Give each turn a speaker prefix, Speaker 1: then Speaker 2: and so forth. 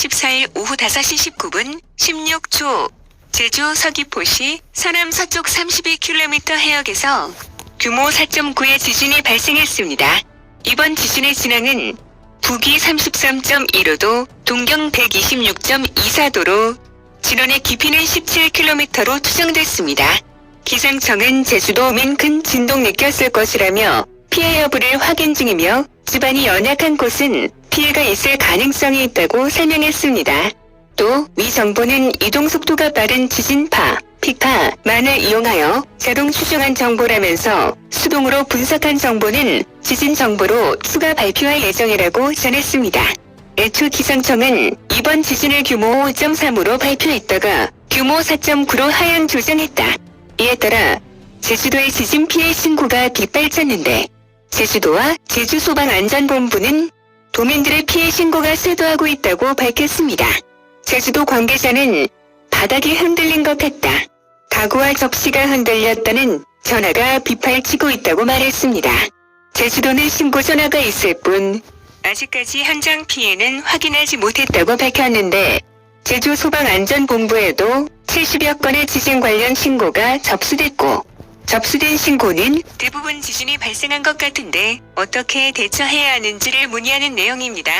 Speaker 1: 14일 오후 5시 19분 16초 제주 서귀포시 서남 서쪽 32km 해역에서 규모 4.9의 지진이 발생했습니다. 이번 지진의 진앙은 북위 33.15도, 동경 126.24도로 진원의 깊이는 17km로 추정됐습니다. 기상청은 제주도 민큰 진동 느꼈을 것이라며 피해 여부를 확인 중이며 집안이 연약한 곳은 피해가 있을 가능성이 있다고 설명했습니다. 또 위 정보는 이동 속도가 빠른 지진파, 피카 만을 이용하여 자동 추정한 정보라면서 수동으로 분석한 정보는 지진 정보로 추가 발표할 예정이라고 전했습니다. 애초 기상청은 이번 지진을 규모 5.3으로 발표했다가 규모 4.9로 하향 조정했다. 이에 따라 제주도의 지진 피해 신고가 빗발쳤는데 제주도와 제주소방안전본부는 도민들의 피해 신고가 쇄도하고 있다고 밝혔습니다. 제주도 관계자는 바닥이 흔들린 것 같다. 가구와 접시가 흔들렸다는 전화가 빗발치고 있다고 말했습니다. 제주도는 신고 전화가 있을 뿐 아직까지 현장 피해는 확인하지 못했다고 밝혔는데 제주 소방안전본부에도 70여 건의 지진 관련 신고가 접수됐고 접수된 신고는 대부분 지진이 발생한 것 같은데 어떻게 대처해야 하는지를 문의하는 내용입니다.